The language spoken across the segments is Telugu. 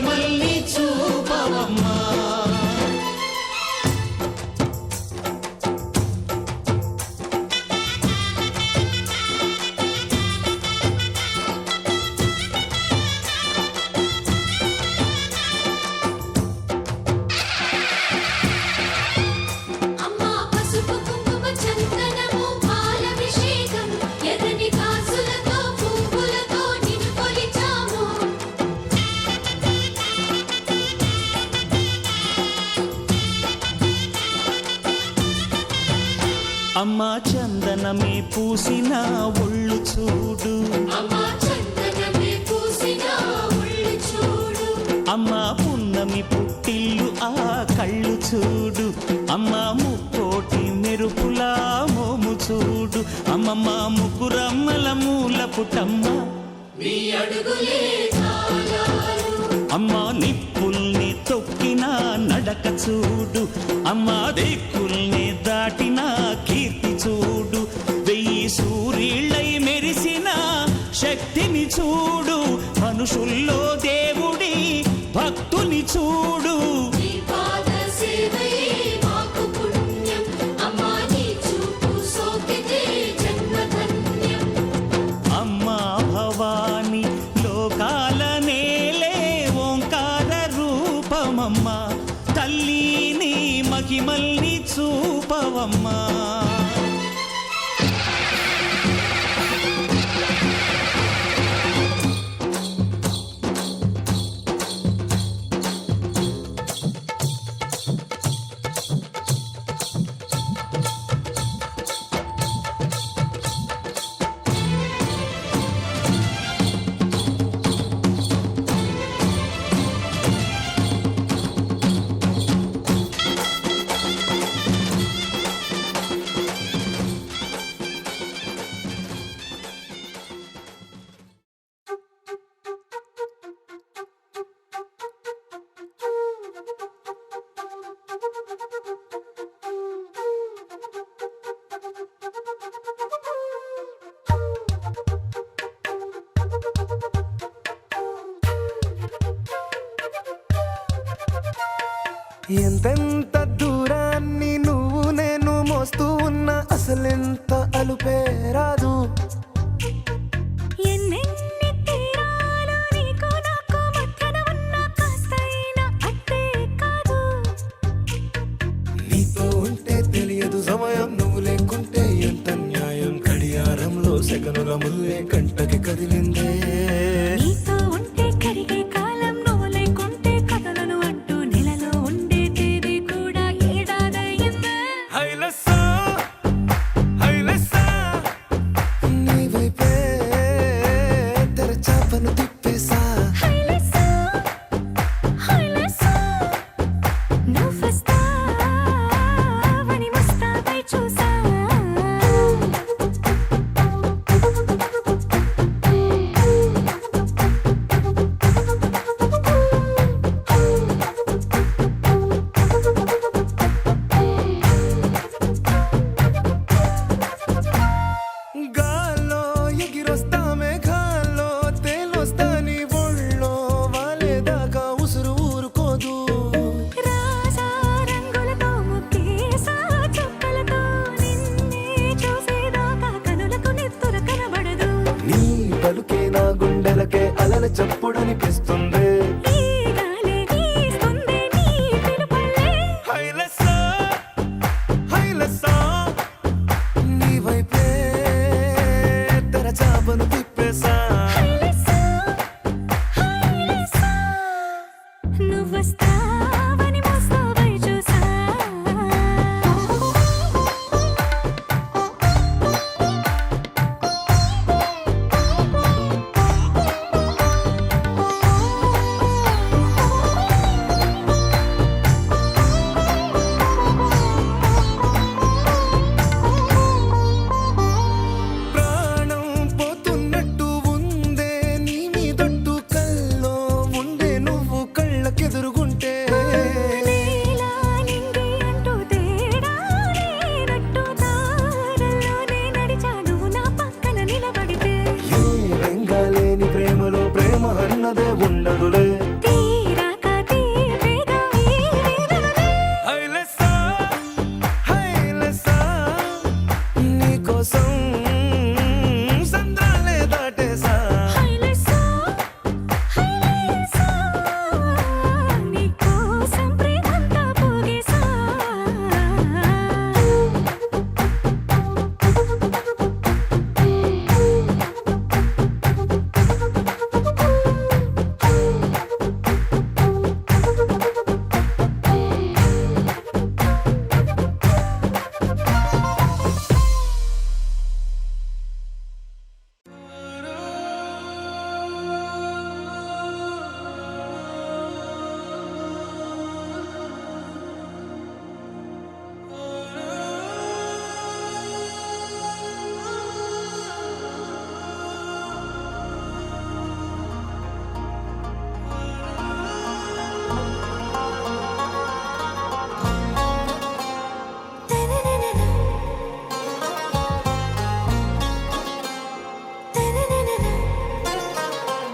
மல்லி చూడు. అమ్మ ముక్కోటి మెరుపులా మోము చూడు. అమ్మమ్మ ముగ్గురమ్మల మూల పుటమ్మ అమ్మ నిప్పుల్ని తొక్కిన నడక చూడు. అమ్మ దిక్కుల్ని దాటిన కీర్తి చూడు. వెయ్యి సూర్యుళ్ళై మెరిసిన శక్తిని చూడు. మనుషుల్లో దేవుడి భక్తుని చూడు. y entender Oh.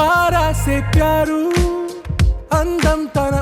ఆరాసే ప్యారు అందం తన ఊరు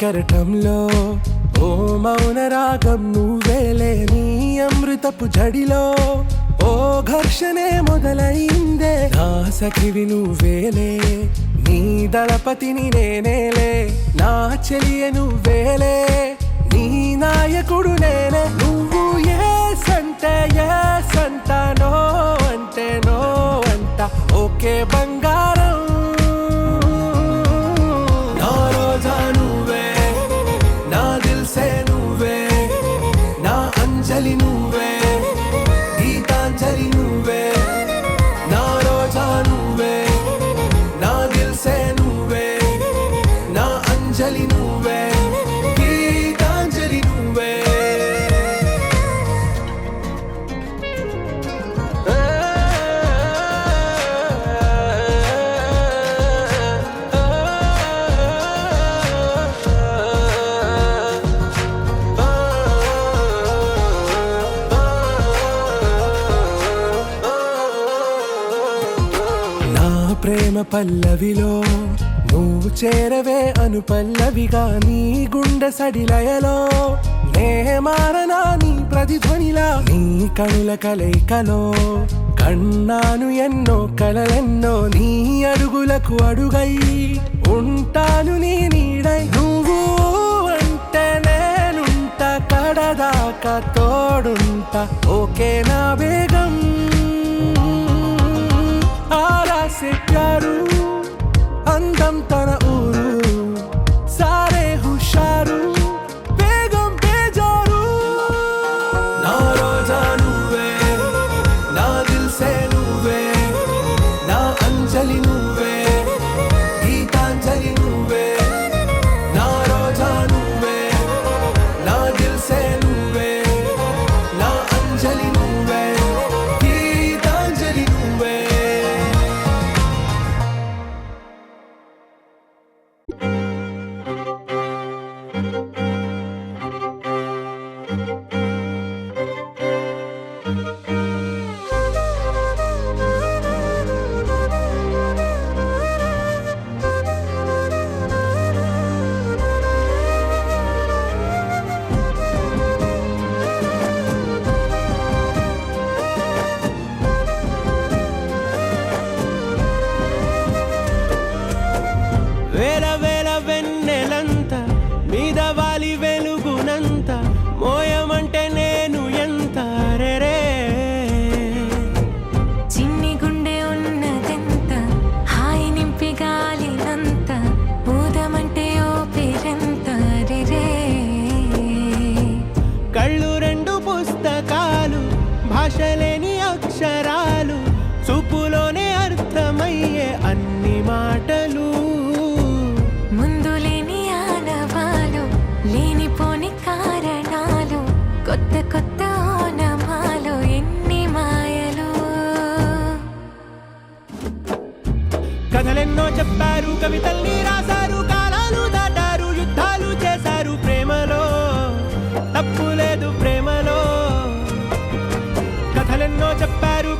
కరటంలో ఓ మౌన రాగం నువ్వేలే నీ అమృతపు జడిలో. ఓ ఘర్షణే మొదలైందే నా సఖివి నువ్వేలే నీ దళపతిని నేనేలే నా చెలియ నువ్వేలే నీ నాయకుడు నేనే. నువ్వు ఏ సంటే ఏ సంట నో అంటే నో అంట ఓకే బంగారు పల్లవిలో నువ్వు చేరవే అను పల్లవిగా నీ గుండె సడిలయలో. నే మారనా నీ ప్రతిధ్వనిలా నీ కనుల కలయికలో. కన్నాను ఎన్నో కలలెన్నో నీ అడుగులకు అడుగై ఉంటాను నీ నీడై. నువ్వు అంటే నేనుంట కడదాక తోడుంట. ఓకే నా వేగ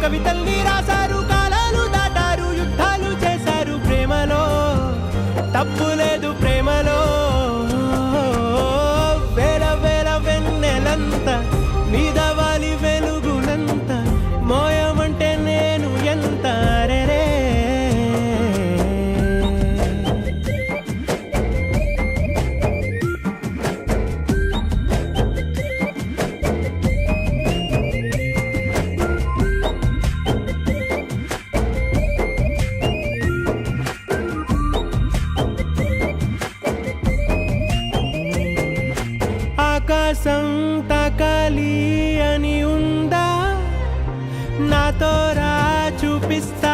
కవితల్ని వసంతకలి అని ఉందా? నాతో రా చూపిస్తా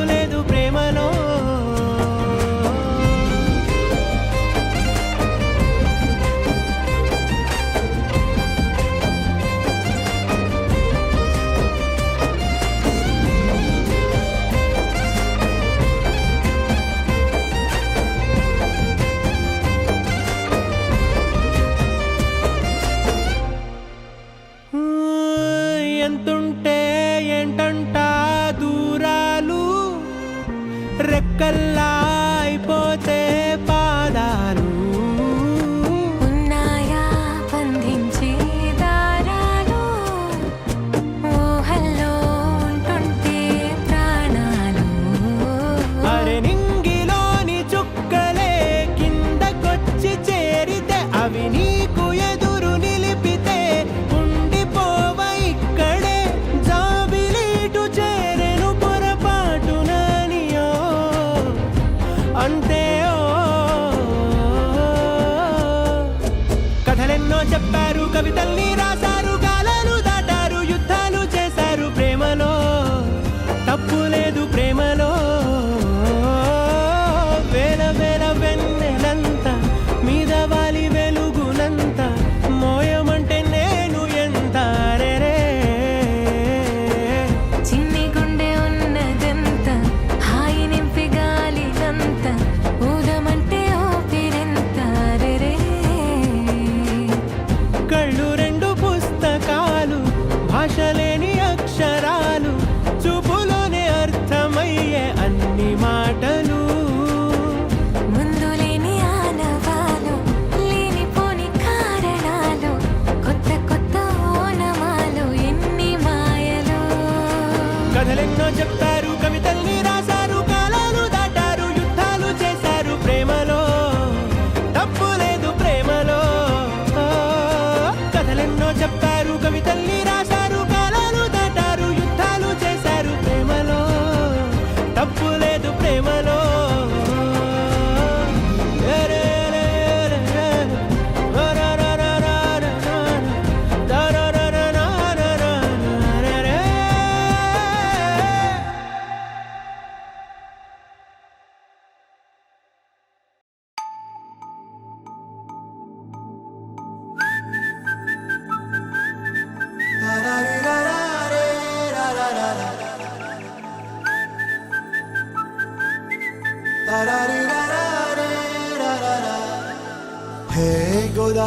recalar.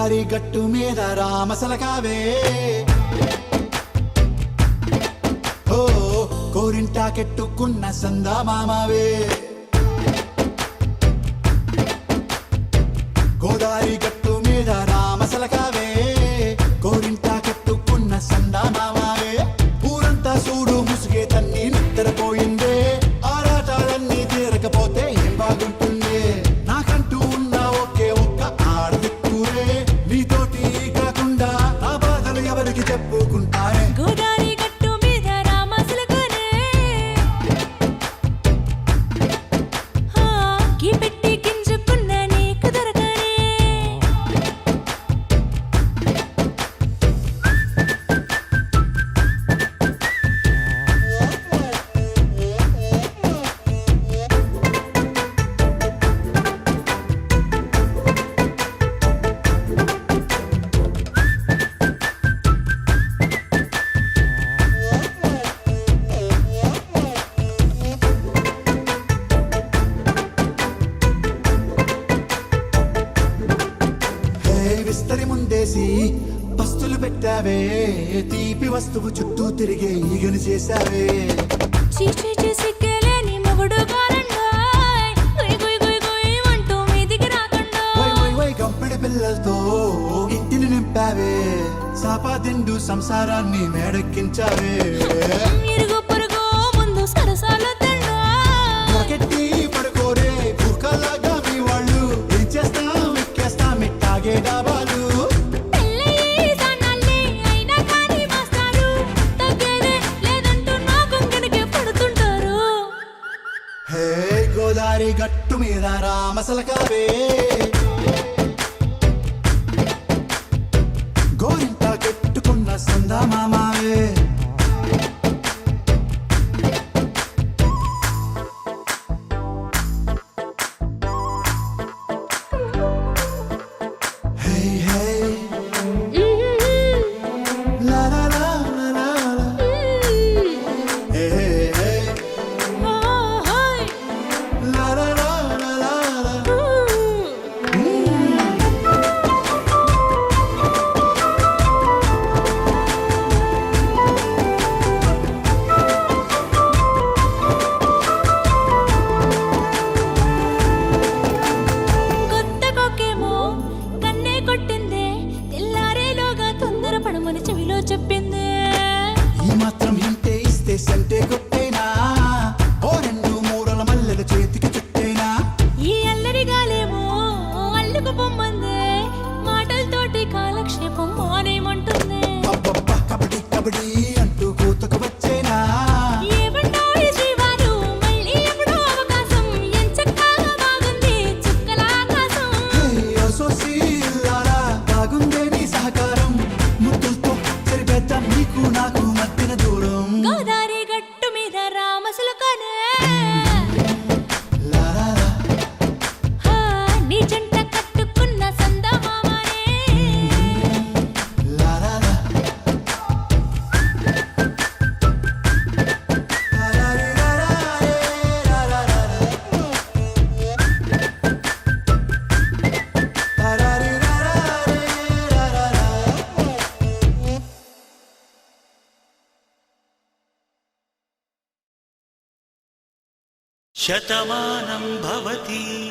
గోదావరి గట్టు మీద రామసలకావే. ఓ కోరింటాకెట్టుకున్న సందా మామావే తీపి వస్తువు చుట్టూ తిరిగే ఈగను చేశావే. పిల్లలతో సాపాదిండు సంసారాన్ని మేడెక్కించావే. ఇరుగు పొరుగు ముందు పడుకోరే కుక్కలాగా మీ వాళ్ళు. ఇచ్చేస్తాం ఎక్కేస్తాం ఇట్టాగే డాబాలు. తామసల शतमानं भवति।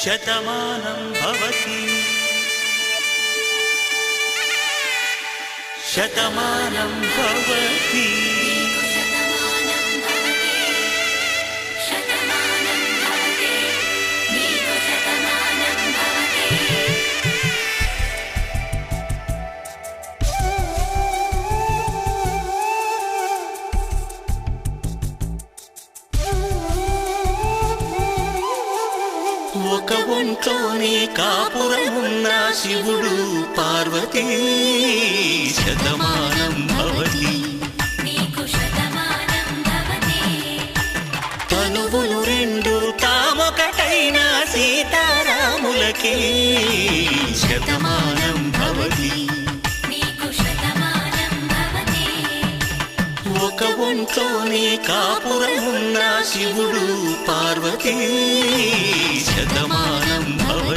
शतमानं भवति। शतमानं भवति। ఒక ఒంట్లోనే కాపురమున్న శివుడు పార్వతీ. శతమానం భవతి. తనువులు రెండు తామొకటైన సీతారాములకే. శతమానం భవతి. హృదయంతోనే కాపురమున్న శివుడు పార్వతీ శతమానం భవ